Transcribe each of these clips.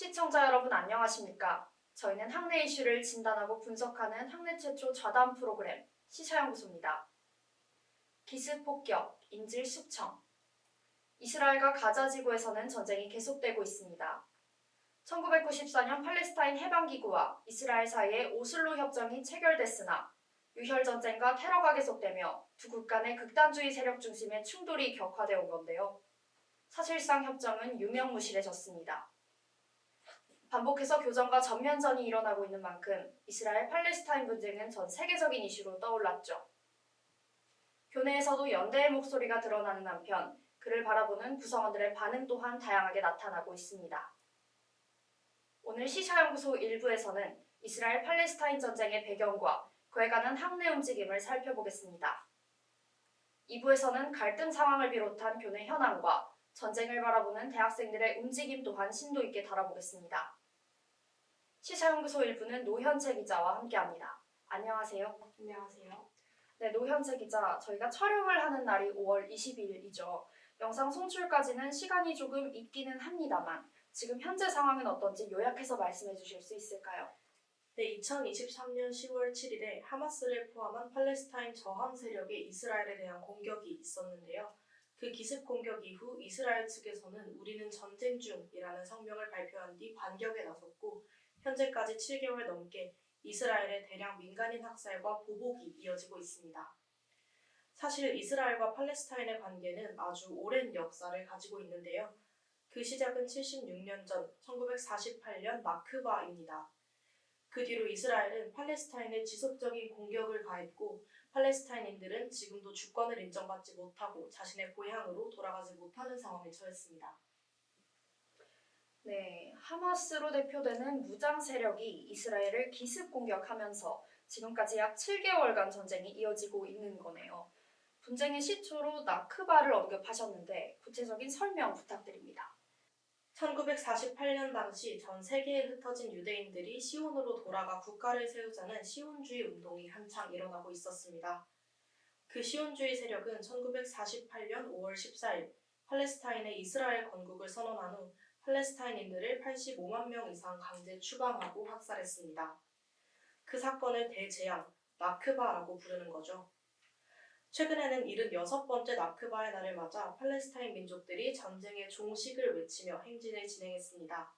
시청자 여러분 안녕하십니까? 저희는 학내 이슈를 진단하고 분석하는 학내 최초 좌담 프로그램 시사연구소입니다. 기습 폭격, 인질 숙청. 이스라엘과 가자 지구에서는 전쟁이 계속되고 있습니다. 1994년 팔레스타인 해방기구와 이스라엘 사이에 오슬로 협정이 체결됐으나 유혈 전쟁과 테러가 계속되며 두 국가 내 극단주의 세력 중심의 충돌이 격화되어 온 건데요. 사실상 협정은 유명무실해졌습니다. 반복해서 교전과 전면전이 일어나고 있는 만큼 이스라엘 팔레스타인 분쟁은 전 세계적인 이슈로 떠올랐죠. 교내에서도 연대의 목소리가 드러나는 한편 그를 바라보는 구성원들의 반응 또한 다양하게 나타나고 있습니다. 오늘 시사연구소 1부에서는 이스라엘 팔레스타인 전쟁의 배경과 그에 관한 학내 움직임을 살펴보겠습니다. 2부에서는 갈등 상황을 비롯한 교내 현황과 전쟁을 바라보는 대학생들의 움직임 또한 심도 있게 다뤄보겠습니다. 시사연구소 1부는 노현채 기자와 함께합니다. 안녕하세요. 안녕하세요. 네, 노현채 기자, 저희가 촬영을 하는 날이 5월 22일이죠. 영상 송출까지는 시간이 조금 있기는 합니다만 지금 현재 상황은 어떤지 요약해서 말씀해 주실 수 있을까요? 네, 2023년 10월 7일에 하마스를 포함한 팔레스타인 저항 세력의 이스라엘에 대한 공격이 있었는데요. 그 기습 공격 이후 이스라엘 측에서는 우리는 전쟁 중이라는 성명을 발표한 뒤 반격에 나섰고 현재까지 7개월 넘게 이스라엘의 대량 민간인 학살과 보복이 이어지고 있습니다. 사실 이스라엘과 팔레스타인의 관계는 아주 오랜 역사를 가지고 있는데요. 그 시작은 76년 전 1948년 나크바입니다. 그 뒤로 이스라엘은 팔레스타인에 지속적인 공격을 가했고 팔레스타인인들은 지금도 주권을 인정받지 못하고 자신의 고향으로 돌아가지 못하는 상황에 처했습니다. 네, 하마스로 대표되는 무장 세력이 이스라엘을 기습 공격하면서 지금까지 약 7개월간 전쟁이 이어지고 있는 거네요. 분쟁의 시초로 나크바를 언급하셨는데 구체적인 설명 부탁드립니다. 1948년 당시 전 세계에 흩어진 유대인들이 시온으로 돌아가 국가를 세우자는 시온주의 운동이 한창 일어나고 있었습니다. 그 시온주의 세력은 1948년 5월 14일 팔레스타인의 이스라엘 건국을 선언한 후 팔레스타인인들을 85만 명 이상 강제 추방하고 학살했습니다. 그 사건을 대재앙, 나크바라고 부르는 거죠. 최근에는 76번째 나크바의 날을 맞아 팔레스타인 민족들이 전쟁의 종식을 외치며 행진을 진행했습니다.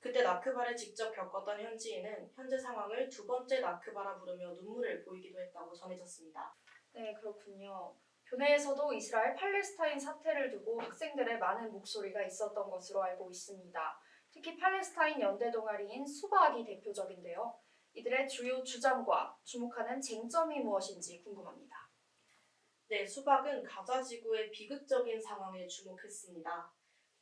그때 나크바를 직접 겪었던 현지인은 현재 상황을 두 번째 나크바라 부르며 눈물을 보이기도 했다고 전해졌습니다. 네, 그렇군요. 교내에서도 이스라엘 팔레스타인 사태를 두고 학생들의 많은 목소리가 있었던 것으로 알고 있습니다. 특히 팔레스타인 연대 동아리인 수박이 대표적인데요. 이들의 주요 주장과 주목하는 쟁점이 무엇인지 궁금합니다. 네, 수박은 가자 지구의 비극적인 상황에 주목했습니다.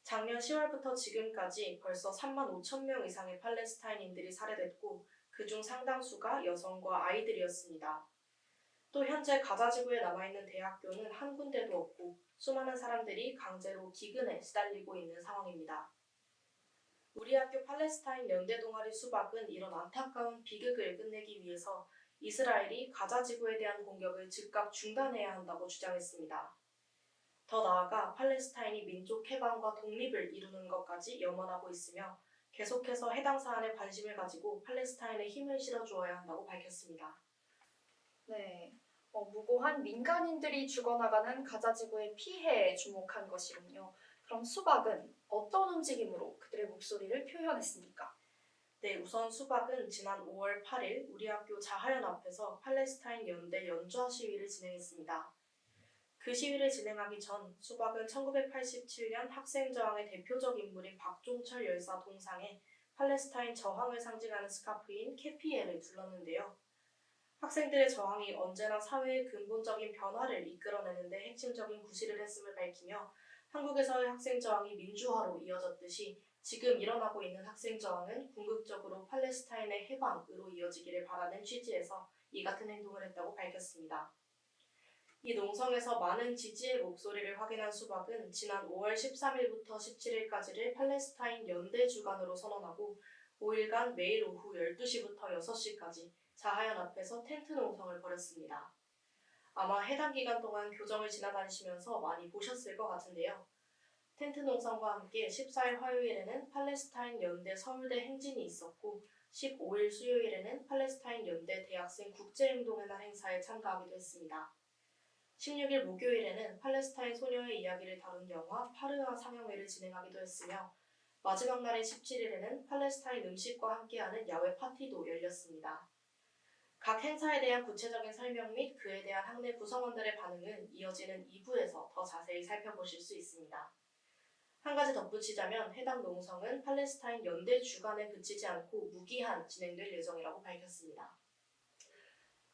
작년 10월부터 지금까지 벌써 3만 5천 명 이상의 팔레스타인인들이 살해됐고 그중 상당수가 여성과 아이들이었습니다. 또 현재 가자 지구에 남아있는 대학교는 한 군데도 없고 수많은 사람들이 강제로 기근에 시달리고 있는 상황입니다. 우리 학교 팔레스타인 연대 동아리 수박은 이런 안타까운 비극을 끝내기 위해서 이스라엘이 가자 지구에 대한 공격을 즉각 중단해야 한다고 주장했습니다. 더 나아가 팔레스타인이 민족 해방과 독립을 이루는 것까지 염원하고 있으며 계속해서 해당 사안에 관심을 가지고 팔레스타인에 힘을 실어주어야 한다고 밝혔습니다. 네, 어, 무고한 민간인들이 죽어나가는 가자 지구의 피해에 주목한 것이군요. 그럼 수박은 어떤 움직임으로 그들의 목소리를 표현했습니까? 네, 우선 수박은 지난 5월 8일 우리 학교 자하연 앞에서 팔레스타인 연대 연주화 시위를 진행했습니다. 그 시위를 진행하기 전 수박은 1987년 학생 저항의 대표적 인물인 박종철 열사 동상에 팔레스타인 저항을 상징하는 스카프인 캐피에를 둘렀는데요. 학생들의 저항이 언제나 사회의 근본적인 변화를 이끌어내는데 핵심적인 구실을 했음을 밝히며 한국에서의 학생 저항이 민주화로 이어졌듯이 지금 일어나고 있는 학생 저항은 궁극적으로 팔레스타인의 해방으로 이어지기를 바라는 취지에서 이 같은 행동을 했다고 밝혔습니다. 이 농성에서 많은 지지의 목소리를 확인한 수박은 지난 5월 13일부터 17일까지를 팔레스타인 연대 주간으로 선언하고 5일간 매일 오후 12시부터 6시까지 자하연 앞에서 텐트 농성을 벌였습니다. 아마 해당 기간 동안 교정을 지나다니시면서 많이 보셨을 것 같은데요. 텐트 농성과 함께 14일 화요일에는 팔레스타인 연대 서울대 행진이 있었고 15일 수요일에는 팔레스타인 연대 대학생 국제행동의 날 행사에 참가하기도 했습니다. 16일 목요일에는 팔레스타인 소녀의 이야기를 다룬 영화 파르아 상영회를 진행하기도 했으며 마지막 날인 17일에는 팔레스타인 음식과 함께하는 야외 파티도 열렸습니다. 각 행사에 대한 구체적인 설명 및 그에 대한 학내 구성원들의 반응은 이어지는 2부에서 더 자세히 살펴보실 수 있습니다. 한 가지 덧붙이자면 해당 농성은 팔레스타인 연대 주간에 그치지 않고 무기한 진행될 예정이라고 밝혔습니다.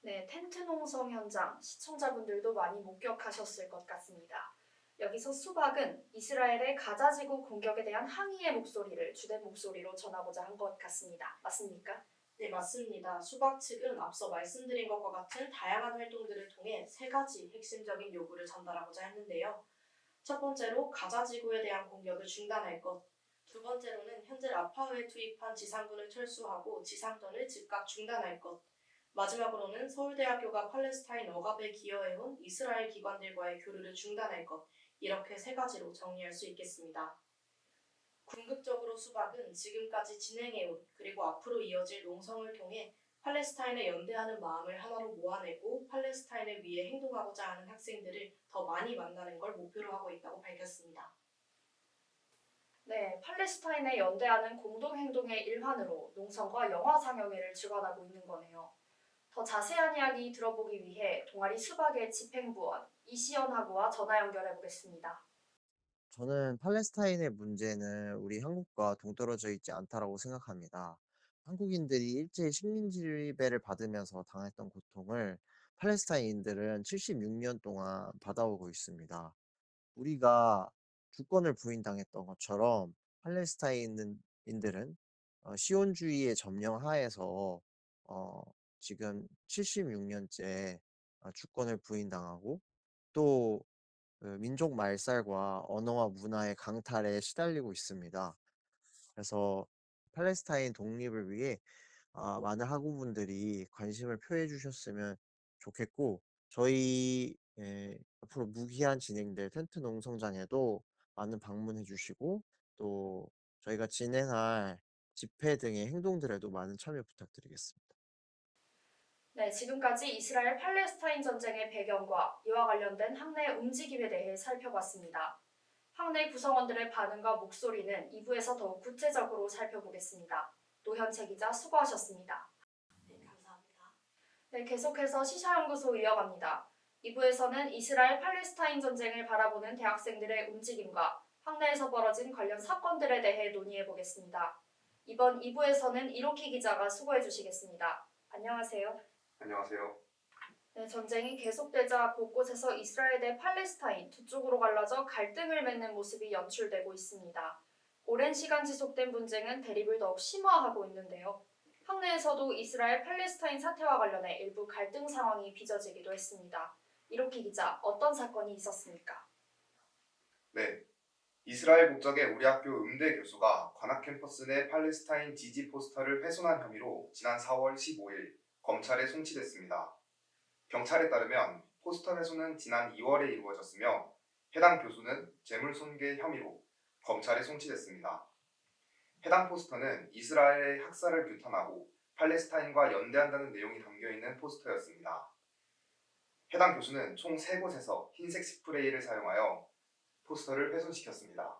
네, 텐트 농성 현장 시청자분들도 많이 목격하셨을 것 같습니다. 여기서 수박은 이스라엘의 가자지구 공격에 대한 항의의 목소리를 주된 목소리로 전하고자 한 것 같습니다. 맞습니까? 네, 맞습니다. 수박 측은 앞서 말씀드린 것과 같은 다양한 활동들을 통해 세 가지 핵심적인 요구를 전달하고자 했는데요. 첫 번째로 가자 지구에 대한 공격을 중단할 것. 두 번째로는 현재 라파흐에 투입한 지상군을 철수하고 지상전을 즉각 중단할 것. 마지막으로는 서울대학교가 팔레스타인 억압에 기여해온 이스라엘 기관들과의 교류를 중단할 것. 이렇게 세 가지로 정리할 수 있겠습니다. 궁극적으로 수박은 지금까지 진행해온 그리고 앞으로 이어질 농성을 통해 팔레스타인에 연대하는 마음을 하나로 모아내고 팔레스타인을 위해 행동하고자 하는 학생들을 더 많이 만나는 걸 목표로 하고 있다고 밝혔습니다. 네, 팔레스타인에 연대하는 공동행동의 일환으로 농성과 영화 상영회를 주관하고 있는 거네요. 더 자세한 이야기 들어보기 위해 동아리 수박의 집행부원 이시연 하고와 전화 연결해 보겠습니다. 저는 팔레스타인의 문제는 우리 한국과 동떨어져 있지 않다라고 생각합니다. 한국인들이 일제히 식민 지배를 받으면서 당했던 고통을 팔레스타인인들은 76년 동안 받아오고 있습니다. 우리가 주권을 부인당했던 것처럼 팔레스타인인들은 어, 시온주의의 점령 하에서 어, 지금 76년째 주권을 부인당하고 또 그 민족 말살과 언어와 문화의 강탈에 시달리고 있습니다. 그래서 팔레스타인 독립을 위해 아, 많은 학우분들이 관심을 표해 주셨으면 좋겠고 저희 예, 앞으로 무기한 진행될 텐트 농성장에도 많은 방문해 주시고 또 저희가 진행할 집회 등의 행동들에도 많은 참여 부탁드리겠습니다. 네, 지금까지 이스라엘 팔레스타인 전쟁의 배경과 이와 관련된 학내 움직임에 대해 살펴봤습니다. 학내 구성원들의 반응과 목소리는 2부에서 더욱 구체적으로 살펴보겠습니다. 노현채 기자 수고하셨습니다. 네, 감사합니다. 네, 계속해서 시사연구소 이어갑니다. 2부에서는 이스라엘 팔레스타인 전쟁을 바라보는 대학생들의 움직임과 학내에서 벌어진 관련 사건들에 대해 논의해 보겠습니다. 이번 2부에서는 이로키 기자가 수고해 주시겠습니다. 안녕하세요. 안녕하세요. 네, 전쟁이 계속되자 곳곳에서 이스라엘 대 팔레스타인 두 쪽으로 갈라져 갈등을 맺는 모습이 연출되고 있습니다. 오랜 시간 지속된 분쟁은 대립을 더욱 심화하고 있는데요. 학내에서도 이스라엘 팔레스타인 사태와 관련해 일부 갈등 상황이 빚어지기도 했습니다. 이로키 기자, 어떤 사건이 있었습니까? 네. 이스라엘 국적의 우리 학교 음대 교수가 관악 캠퍼스 내 팔레스타인 지지 포스터를 훼손한 혐의로 지난 4월 15일 검찰에 송치됐습니다. 경찰에 따르면 포스터 훼손은 지난 2월에 이루어졌으며 해당 교수는 재물손괴 혐의로 검찰에 송치됐습니다. 해당 포스터는 이스라엘의 학살을 규탄하고 팔레스타인과 연대한다는 내용이 담겨 있는 포스터였습니다. 해당 교수는 총 3곳에서 흰색 스프레이를 사용하여 포스터를 훼손시켰습니다.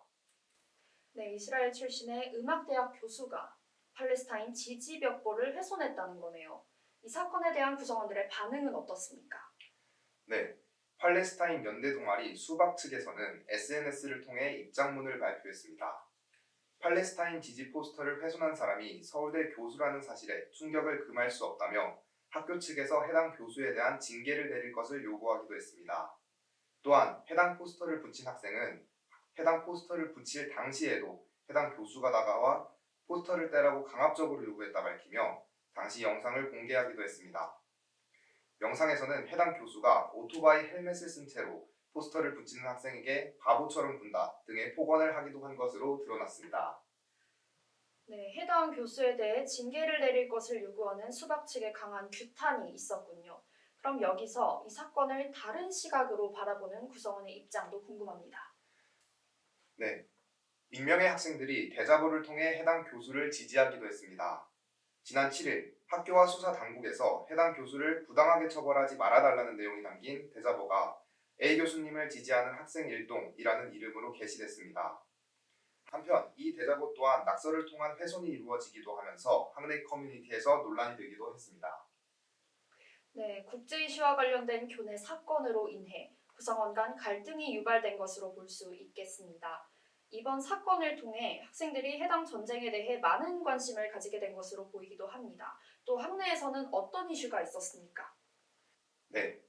네, 이스라엘 출신의 음악대학 교수가 팔레스타인 지지 벽보를 훼손했다는 거네요. 이 사건에 대한 구성원들의 반응은 어떻습니까? 네, 팔레스타인 연대 동아리 수박 측에서는 SNS를 통해 입장문을 발표했습니다. 팔레스타인 지지 포스터를 훼손한 사람이 서울대 교수라는 사실에 충격을 금할 수 없다며 학교 측에서 해당 교수에 대한 징계를 내릴 것을 요구하기도 했습니다. 또한 해당 포스터를 붙인 학생은 해당 포스터를 붙일 당시에도 해당 교수가 다가와 포스터를 떼라고 강압적으로 요구했다 밝히며 당시 영상을 공개하기도 했습니다. 영상에서는 해당 교수가 오토바이 헬멧을 쓴 채로 포스터를 붙이는 학생에게 바보처럼 군다 등의 폭언을 하기도 한 것으로 드러났습니다. 네, 해당 교수에 대해 징계를 내릴 것을 요구하는 수박 측의 강한 규탄이 있었군요. 그럼 여기서 이 사건을 다른 시각으로 바라보는 구성원의 입장도 궁금합니다. 네. 익명의 학생들이 대자보를 통해 해당 교수를 지지하기도 했습니다. 지난 7일 학교와 수사 당국에서 해당 교수를 부당하게 처벌하지 말아달라는 내용이 담긴 대자보가 A 교수님을 지지하는 학생 일동이라는 이름으로 게시됐습니다. 한편 이 대자보 또한 낙서를 통한 훼손이 이루어지기도 하면서 학내 커뮤니티에서 논란이 되기도 했습니다. 네, 국제 이슈와 관련된 교내 사건으로 인해 구성원 간 갈등이 유발된 것으로 볼 수 있겠습니다. 이번 사건을 통해 학생들이 해당 전쟁에 대해 많은 관심을 가지게 된 것으로 보이기도 합니다. 또 학내에서는 어떤 이슈가 있었습니까? 네.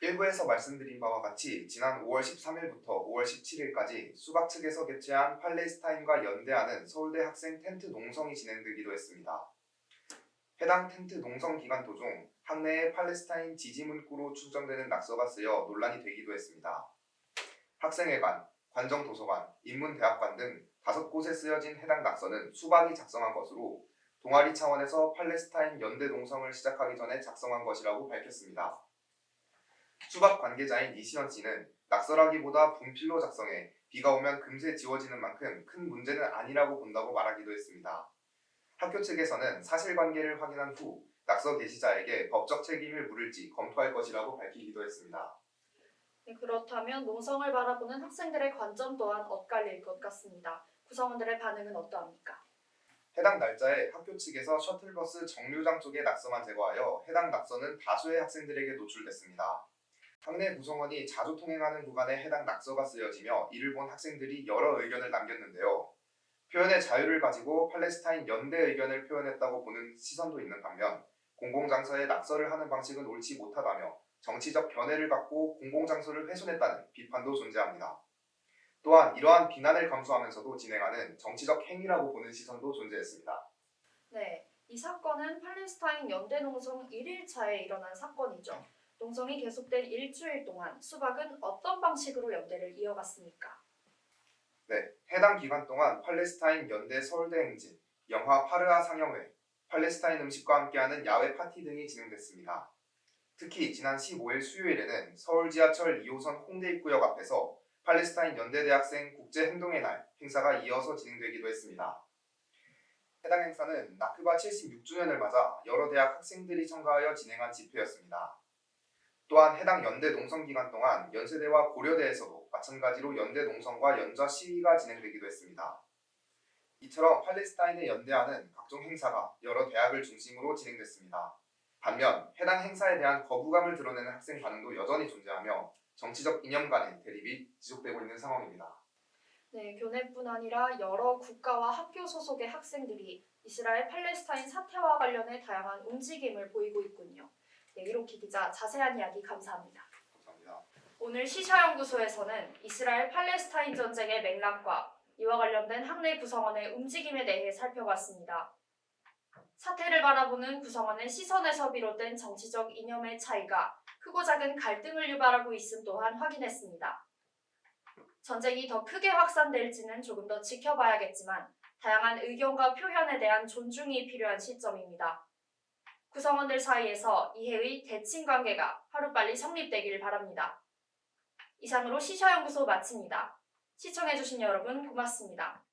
일부에서 말씀드린 바와 같이 지난 5월 13일부터 5월 17일까지 수박 측에서 개최한 팔레스타인과 연대하는 서울대 학생 텐트 농성이 진행되기도 했습니다. 해당 텐트 농성 기간 도중 학내에 팔레스타인 지지 문구로 추정되는 낙서가 쓰여 논란이 되기도 했습니다. 학생회관, 관정도서관, 인문대학관 등 다섯 곳에 쓰여진 해당 낙서는 수박이 작성한 것으로 동아리 차원에서 팔레스타인 연대 농성을 시작하기 전에 작성한 것이라고 밝혔습니다. 수박 관계자인 이시연 씨는 낙서라기보다 분필로 작성해 비가 오면 금세 지워지는 만큼 큰 문제는 아니라고 본다고 말하기도 했습니다. 학교 측에서는 사실관계를 확인한 후 낙서 게시자에게 법적 책임을 물을지 검토할 것이라고 밝히기도 했습니다. 네, 그렇다면 농성을 바라보는 학생들의 관점 또한 엇갈릴 것 같습니다. 구성원들의 반응은 어떠합니까? 해당 날짜에 학교 측에서 셔틀버스 정류장 쪽에 낙서만 제거하여 해당 낙서는 다수의 학생들에게 노출됐습니다. 학내 구성원이 자주 통행하는 구간에 해당 낙서가 쓰여지며 이를 본 학생들이 여러 의견을 남겼는데요. 표현의 자유를 가지고 팔레스타인 연대 의견을 표현했다고 보는 시선도 있는 반면 공공장소에 낙서를 하는 방식은 옳지 못하다며 정치적 견해를 갖고 공공장소를 훼손했다는 비판도 존재합니다. 또한 이러한 비난을 감수하면서도 진행하는 정치적 행위라고 보는 시선도 존재했습니다. 네, 이 사건은 팔레스타인 연대 농성 1일차에 일어난 사건이죠. 농성이 계속된 일주일 동안 수박은 어떤 방식으로 연대를 이어갔습니까? 네, 해당 기간 동안 팔레스타인 연대 서울대 행진, 영화 파르아 상영회, 팔레스타인 음식과 함께하는 야외 파티 등이 진행됐습니다. 특히 지난 15일 수요일에는 서울 지하철 2호선 홍대 입구역 앞에서 팔레스타인 연대대학생 국제행동의 날 행사가 이어서 진행되기도 했습니다. 해당 행사는 나크바 76주년을 맞아 여러 대학 학생들이 참가하여 진행한 집회였습니다. 또한 해당 연대 농성 기간 동안 연세대와 고려대에서도 마찬가지로 연대 농성과 연좌 시위가 진행되기도 했습니다. 이처럼 팔레스타인에 연대하는 각종 행사가 여러 대학을 중심으로 진행됐습니다. 반면 해당 행사에 대한 거부감을 드러내는 학생 반응도 여전히 존재하며 정치적 이념 간의 대립이 지속되고 있는 상황입니다. 네, 교내뿐 아니라 여러 국가와 학교 소속의 학생들이 이스라엘 팔레스타인 사태와 관련해 다양한 움직임을 보이고 있군요. 네, 이로키 기자 자세한 이야기 감사합니다. 감사합니다. 오늘 시샤연구소에서는 이스라엘 팔레스타인 전쟁의 맥락과 이와 관련된 학내 구성원의 움직임에 대해 살펴봤습니다. 사태를 바라보는 구성원의 시선에서 비롯된 정치적 이념의 차이가 크고 작은 갈등을 유발하고 있음 또한 확인했습니다. 전쟁이 더 크게 확산될지는 조금 더 지켜봐야겠지만 다양한 의견과 표현에 대한 존중이 필요한 시점입니다. 구성원들 사이에서 이해의 대칭 관계가 하루빨리 성립되길 바랍니다. 이상으로 시셔연구소 마칩니다. 시청해주신 여러분 고맙습니다.